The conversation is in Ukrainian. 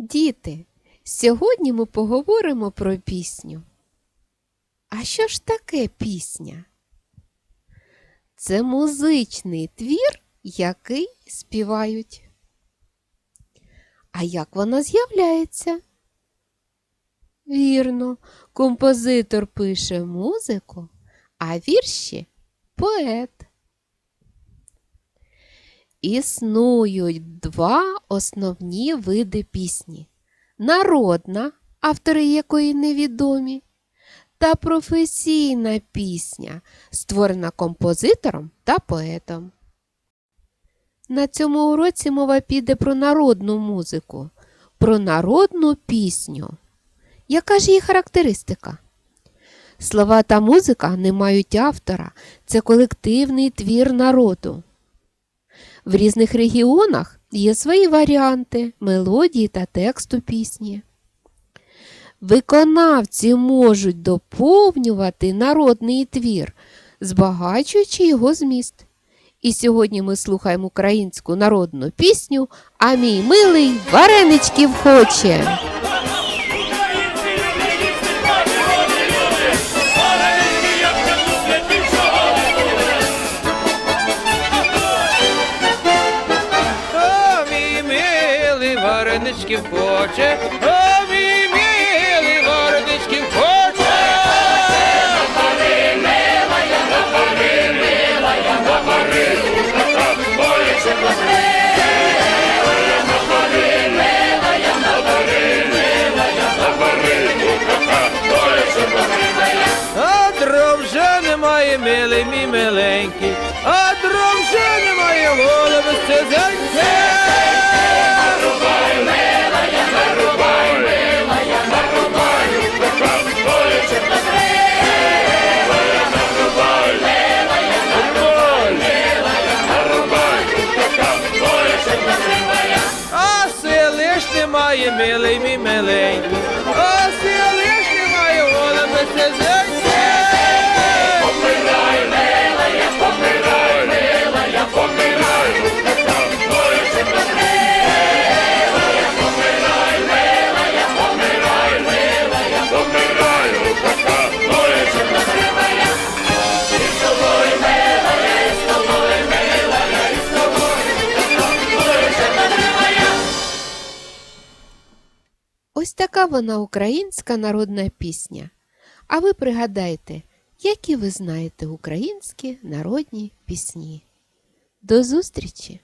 Діти, сьогодні ми поговоримо про пісню. А що ж таке пісня? Це музичний твір, який співають. А як вона з'являється? Вірно, композитор пише музику, а вірші поет. Існують два основні види пісні: народна, автори якої невідомі, та професійна пісня, створена композитором та поетом. На цьому уроці мова піде про народну музику, про народну пісню. Яка ж її характеристика? Слова та музика не мають автора, це колективний твір народу. В різних регіонах є свої варіанти, мелодії та тексту пісні. Виконавці можуть доповнювати народний твір, збагачуючи його зміст. І сьогодні ми слухаємо українську народну пісню, а мій милий вареничків хоче. Вареничків хоче, о, мій милий вареничків хоче. А дров вже немає, милий мій миленький, а дров вже немає, голови сизеньке. Ж немає, милий мій миленький, а така вона українська народна пісня. А ви пригадайте, які ви знаєте українські народні пісні. До зустрічі!